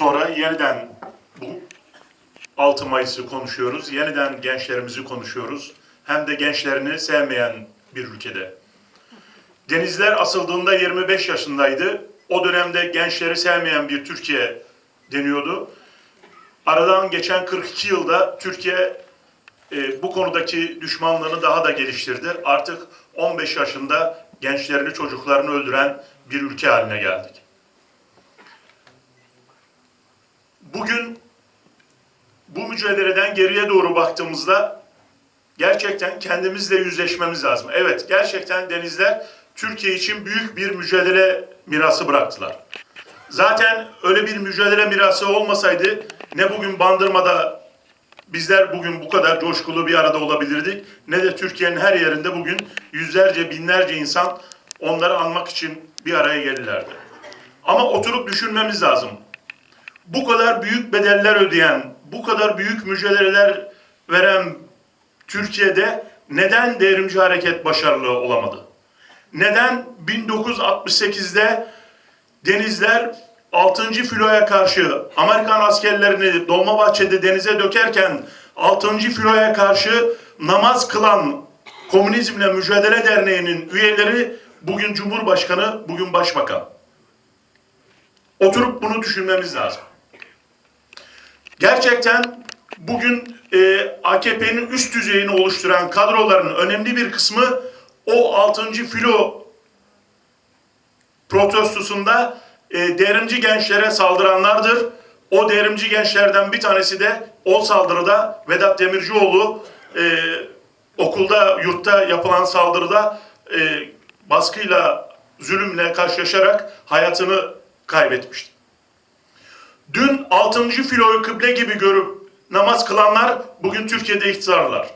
sonra yeniden bu 6 Mayıs'ı konuşuyoruz. Yeniden gençlerimizi konuşuyoruz. Hem de gençlerini sevmeyen bir ülkede. Denizler asıldığında 25 yaşındaydı. O dönemde gençleri sevmeyen bir Türkiye deniyordu. Aradan geçen 42 yılda Türkiye e, bu konudaki düşmanlığını daha da geliştirdi. Artık 15 yaşında gençlerini, çocuklarını öldüren bir ülke haline geldik. Bugün bu mücadeleden geriye doğru baktığımızda gerçekten kendimizle yüzleşmemiz lazım. Evet, gerçekten denizler Türkiye için büyük bir mücadele mirası bıraktılar. Zaten öyle bir mücadele mirası olmasaydı ne bugün Bandırma'da bizler bugün bu kadar coşkulu bir arada olabilirdik ne de Türkiye'nin her yerinde bugün yüzlerce binlerce insan onları anmak için bir araya gelirlerdi. Ama oturup düşünmemiz lazım. Bu kadar büyük bedeller ödeyen, bu kadar büyük mücadeleler veren Türkiye'de neden devrimci hareket başarılı olamadı? Neden 1968'de denizler 6. filoya karşı Amerikan askerlerini Dolmabahçe'de denize dökerken 6. filoya karşı namaz kılan Komünizmle Mücadele Derneği'nin üyeleri bugün Cumhurbaşkanı, bugün Başbakan. Oturup bunu düşünmemiz lazım. Gerçekten bugün e, AKP'nin üst düzeyini oluşturan kadroların önemli bir kısmı o 6. filo protestosunda e, devrimci gençlere saldıranlardır. O devrimci gençlerden bir tanesi de o saldırıda Vedat Demircioğlu e, okulda, yurtta yapılan saldırıda e, baskıyla, zulümle karşılaşarak hayatını kaybetmişti. Dün 6. filoyu kıble gibi görüp namaz kılanlar bugün Türkiye'de iktidarlar.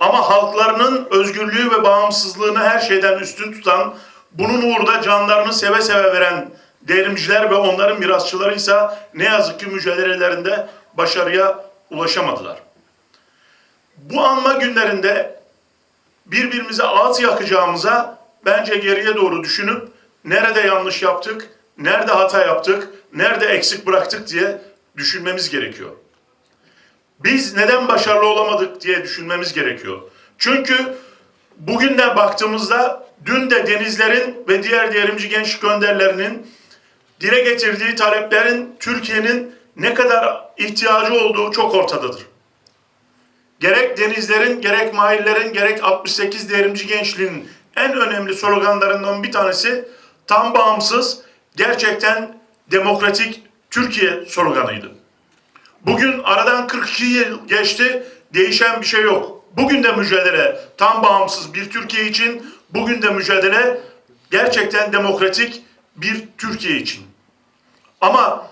Ama halklarının özgürlüğü ve bağımsızlığını her şeyden üstün tutan, bunun uğurda canlarını seve seve veren devrimciler ve onların mirasçıları ise ne yazık ki mücadelelerinde başarıya ulaşamadılar. Bu anma günlerinde birbirimize ağız yakacağımıza bence geriye doğru düşünüp nerede yanlış yaptık, nerede hata yaptık, nerede eksik bıraktık diye düşünmemiz gerekiyor. Biz neden başarılı olamadık diye düşünmemiz gerekiyor. Çünkü bugün de baktığımızda dün de denizlerin ve diğer devrimci gençlik önderlerinin dile getirdiği taleplerin Türkiye'nin ne kadar ihtiyacı olduğu çok ortadadır. Gerek denizlerin, gerek mahillerin, gerek 68 devrimci gençliğin en önemli sloganlarından bir tanesi tam bağımsız, gerçekten demokratik Türkiye sloganıydı. Bugün aradan 42 yıl geçti, değişen bir şey yok. Bugün de mücadele tam bağımsız bir Türkiye için, bugün de mücadele gerçekten demokratik bir Türkiye için. Ama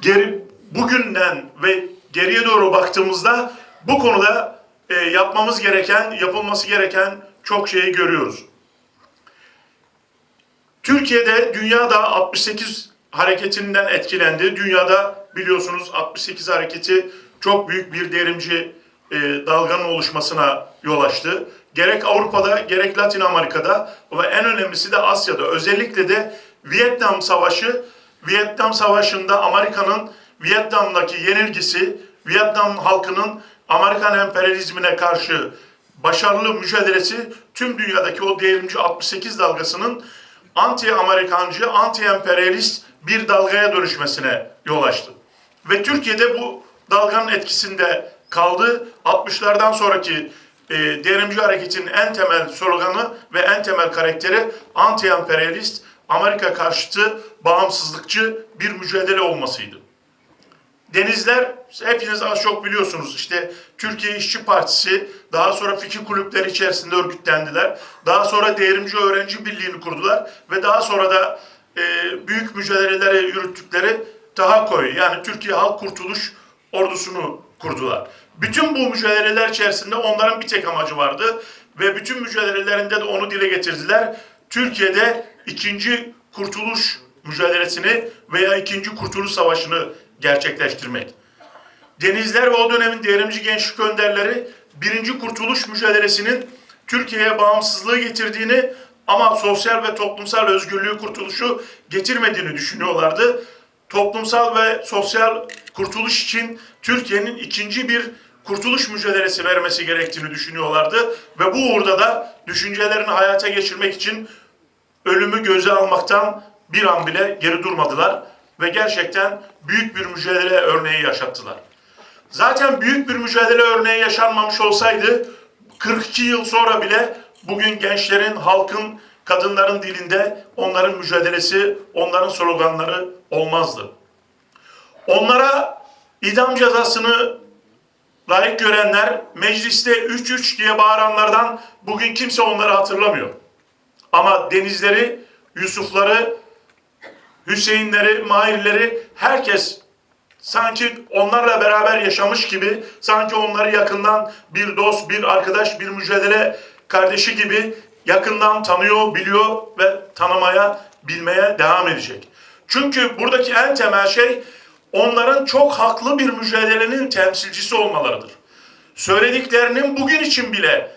geri, bugünden ve geriye doğru baktığımızda bu konuda e, yapmamız gereken, yapılması gereken çok şeyi görüyoruz. Türkiye'de dünyada 68 hareketinden etkilendi. Dünyada biliyorsunuz 68 hareketi çok büyük bir devrimci e, dalganın oluşmasına yol açtı. Gerek Avrupa'da gerek Latin Amerika'da ve en önemlisi de Asya'da özellikle de Vietnam Savaşı, Vietnam Savaşı'nda Amerika'nın Vietnam'daki yenilgisi, Vietnam halkının Amerikan emperyalizmine karşı başarılı mücadelesi tüm dünyadaki o devrimci 68 dalgasının anti-Amerikancı, anti-emperyalist bir dalgaya dönüşmesine yol açtı. Ve Türkiye'de bu dalganın etkisinde kaldı. 60'lardan sonraki e, devrimci hareketin en temel sloganı ve en temel karakteri anti-emperyalist, Amerika karşıtı, bağımsızlıkçı bir mücadele olmasıydı. Denizler hepiniz az çok biliyorsunuz işte Türkiye İşçi Partisi daha sonra fikir kulüpleri içerisinde örgütlendiler. Daha sonra Devrimci Öğrenci Birliği'ni kurdular ve daha sonra da e, büyük mücadeleleri yürüttükleri TAHAKO'yu yani Türkiye Halk Kurtuluş Ordusu'nu kurdular. Bütün bu mücadeleler içerisinde onların bir tek amacı vardı ve bütün mücadelelerinde de onu dile getirdiler. Türkiye'de ikinci kurtuluş mücadelesini veya ikinci kurtuluş savaşını gerçekleştirmek. Denizler ve o dönemin devrimci gençlik önderleri birinci kurtuluş mücadelesinin Türkiye'ye bağımsızlığı getirdiğini ama sosyal ve toplumsal özgürlüğü kurtuluşu getirmediğini düşünüyorlardı. toplumsal ve sosyal kurtuluş için Türkiye'nin ikinci bir kurtuluş mücadelesi vermesi gerektiğini düşünüyorlardı ve bu uğurda da düşüncelerini hayata geçirmek için ölümü göze almaktan bir an bile geri durmadılar ve gerçekten büyük bir mücadele örneği yaşattılar. Zaten büyük bir mücadele örneği yaşanmamış olsaydı 42 yıl sonra bile bugün gençlerin, halkın, kadınların dilinde onların mücadelesi, onların sloganları olmazdı. Onlara idam cezasını layık görenler, mecliste 3-3 diye bağıranlardan bugün kimse onları hatırlamıyor. Ama denizleri, Yusufları, Hüseyinleri, Mahirleri herkes sanki onlarla beraber yaşamış gibi, sanki onları yakından bir dost, bir arkadaş, bir mücadele kardeşi gibi yakından tanıyor, biliyor ve tanımaya, bilmeye devam edecek. Çünkü buradaki en temel şey onların çok haklı bir mücadelenin temsilcisi olmalarıdır. Söylediklerinin bugün için bile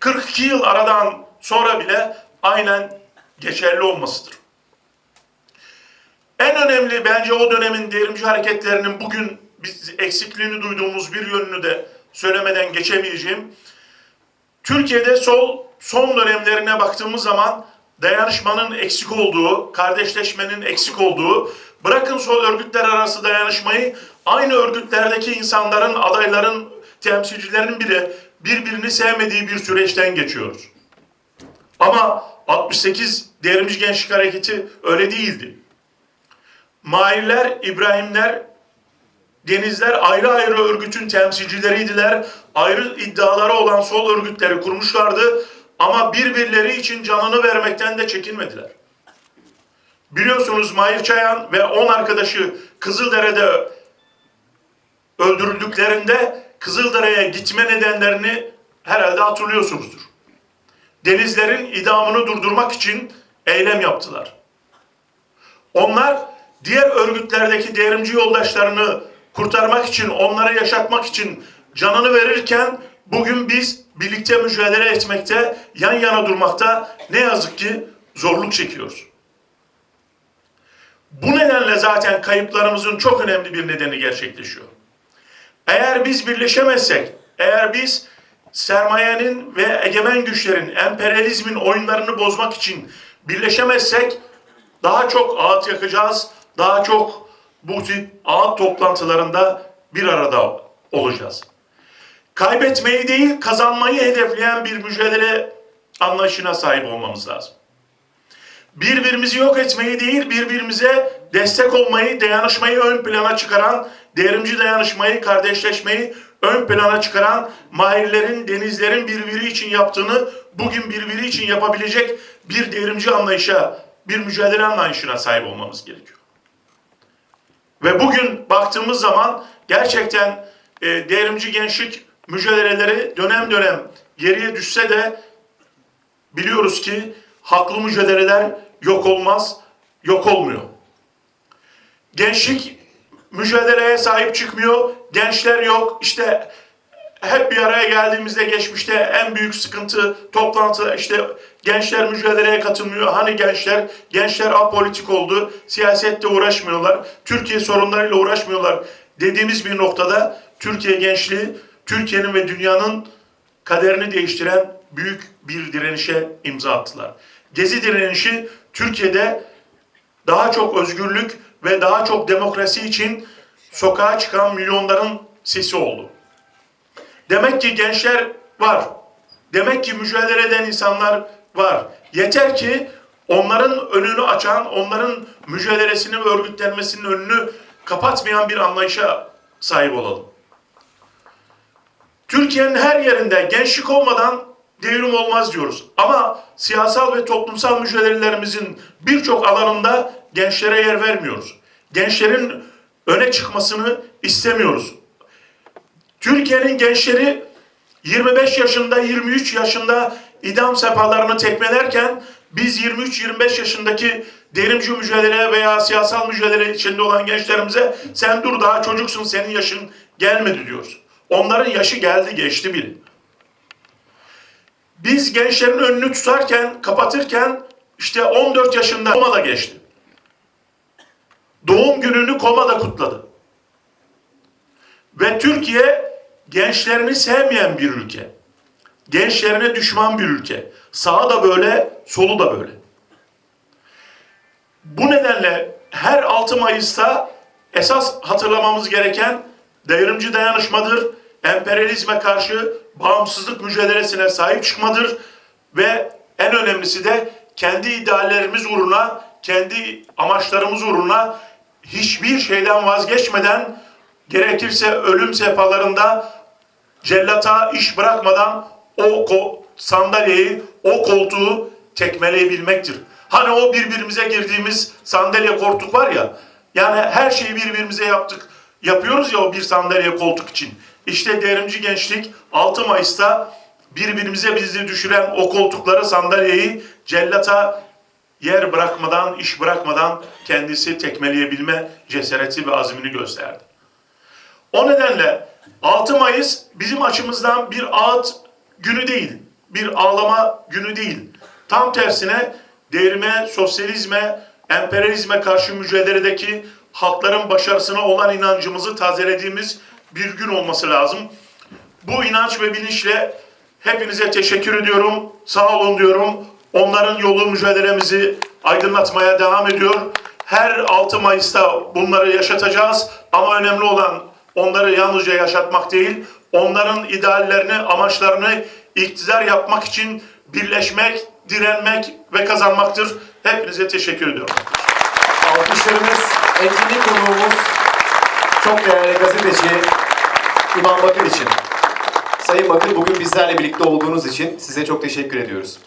42 yıl aradan sonra bile aynen geçerli olmasıdır. En önemli bence o dönemin devrimci hareketlerinin bugün biz eksikliğini duyduğumuz bir yönünü de söylemeden geçemeyeceğim. Türkiye'de sol son dönemlerine baktığımız zaman dayanışmanın eksik olduğu, kardeşleşmenin eksik olduğu, bırakın sol örgütler arası dayanışmayı, aynı örgütlerdeki insanların, adayların, temsilcilerinin bile birbirini sevmediği bir süreçten geçiyoruz. Ama 68 Devrimci Gençlik Hareketi öyle değildi. Mahirler, İbrahimler, Denizler ayrı ayrı örgütün temsilcileriydiler. Ayrı iddiaları olan sol örgütleri kurmuşlardı. Ama birbirleri için canını vermekten de çekinmediler. Biliyorsunuz Mahir Çayan ve 10 arkadaşı Kızıldere'de öldürüldüklerinde Kızıldere'ye gitme nedenlerini herhalde hatırlıyorsunuzdur. Denizlerin idamını durdurmak için eylem yaptılar. Onlar diğer örgütlerdeki devrimci yoldaşlarını kurtarmak için, onları yaşatmak için canını verirken bugün biz birlikte mücadele etmekte, yan yana durmakta ne yazık ki zorluk çekiyoruz. Bu nedenle zaten kayıplarımızın çok önemli bir nedeni gerçekleşiyor. Eğer biz birleşemezsek, eğer biz sermayenin ve egemen güçlerin, emperyalizmin oyunlarını bozmak için birleşemezsek daha çok ağıt yakacağız, daha çok bu tip ağıt toplantılarında bir arada olacağız. Kaybetmeyi değil, kazanmayı hedefleyen bir mücadele anlayışına sahip olmamız lazım. Birbirimizi yok etmeyi değil, birbirimize destek olmayı, dayanışmayı ön plana çıkaran, devrimci dayanışmayı, kardeşleşmeyi ön plana çıkaran mahirlerin, denizlerin birbiri için yaptığını bugün birbiri için yapabilecek bir devrimci anlayışa, bir mücadele anlayışına sahip olmamız gerekiyor. Ve bugün baktığımız zaman gerçekten e, devrimci gençlik mücadeleleri dönem dönem geriye düşse de biliyoruz ki haklı mücadeleler yok olmaz, yok olmuyor. Gençlik mücadeleye sahip çıkmıyor, gençler yok. İşte hep bir araya geldiğimizde geçmişte en büyük sıkıntı toplantı işte gençler mücadeleye katılmıyor. Hani gençler? Gençler apolitik oldu. Siyasette uğraşmıyorlar. Türkiye sorunlarıyla uğraşmıyorlar. Dediğimiz bir noktada Türkiye gençliği Türkiye'nin ve dünyanın kaderini değiştiren büyük bir direnişe imza attılar. Gezi direnişi Türkiye'de daha çok özgürlük ve daha çok demokrasi için sokağa çıkan milyonların sesi oldu. Demek ki gençler var. Demek ki mücadele eden insanlar var. Yeter ki onların önünü açan, onların mücadelesini ve örgütlenmesinin önünü kapatmayan bir anlayışa sahip olalım. Türkiye'nin her yerinde gençlik olmadan devrim olmaz diyoruz. Ama siyasal ve toplumsal mücadelelerimizin birçok alanında gençlere yer vermiyoruz. Gençlerin öne çıkmasını istemiyoruz. Türkiye'nin gençleri 25 yaşında, 23 yaşında idam sepalarını tekmelerken biz 23-25 yaşındaki derimci mücadele veya siyasal mücadele içinde olan gençlerimize sen dur daha çocuksun senin yaşın gelmedi diyoruz. Onların yaşı geldi geçti bile. Biz gençlerin önünü tutarken, kapatırken işte 14 yaşında Roma'da geçti. doğum gününü komada kutladı. Ve Türkiye gençlerini sevmeyen bir ülke. Gençlerine düşman bir ülke. Sağı da böyle, solu da böyle. Bu nedenle her 6 Mayıs'ta esas hatırlamamız gereken devrimci dayanışmadır, emperyalizme karşı bağımsızlık mücadelesine sahip çıkmadır ve en önemlisi de kendi ideallerimiz uğruna, kendi amaçlarımız uğruna hiçbir şeyden vazgeçmeden gerekirse ölüm sehpalarında cellata iş bırakmadan o sandalyeyi, o koltuğu tekmeleyebilmektir. Hani o birbirimize girdiğimiz sandalye koltuk var ya, yani her şeyi birbirimize yaptık, yapıyoruz ya o bir sandalye koltuk için. İşte devrimci gençlik 6 Mayıs'ta birbirimize bizi düşüren o koltukları, sandalyeyi cellata yer bırakmadan, iş bırakmadan kendisi tekmeleyebilme cesareti ve azmini gösterdi. O nedenle 6 Mayıs bizim açımızdan bir ağıt günü değil, bir ağlama günü değil. Tam tersine devrime, sosyalizme, emperyalizme karşı mücadeledeki halkların başarısına olan inancımızı tazelediğimiz bir gün olması lazım. Bu inanç ve bilinçle hepinize teşekkür ediyorum. Sağ olun diyorum. Onların yolu mücadelemizi aydınlatmaya devam ediyor. Her 6 Mayıs'ta bunları yaşatacağız ama önemli olan onları yalnızca yaşatmak değil, onların ideallerini, amaçlarını iktidar yapmak için birleşmek, direnmek ve kazanmaktır. Hepinize teşekkür ediyorum. Alkışlarımız etkinlik konuğumuz çok değerli gazeteci İvan Bakır için. Sayın Bakır bugün bizlerle birlikte olduğunuz için size çok teşekkür ediyoruz.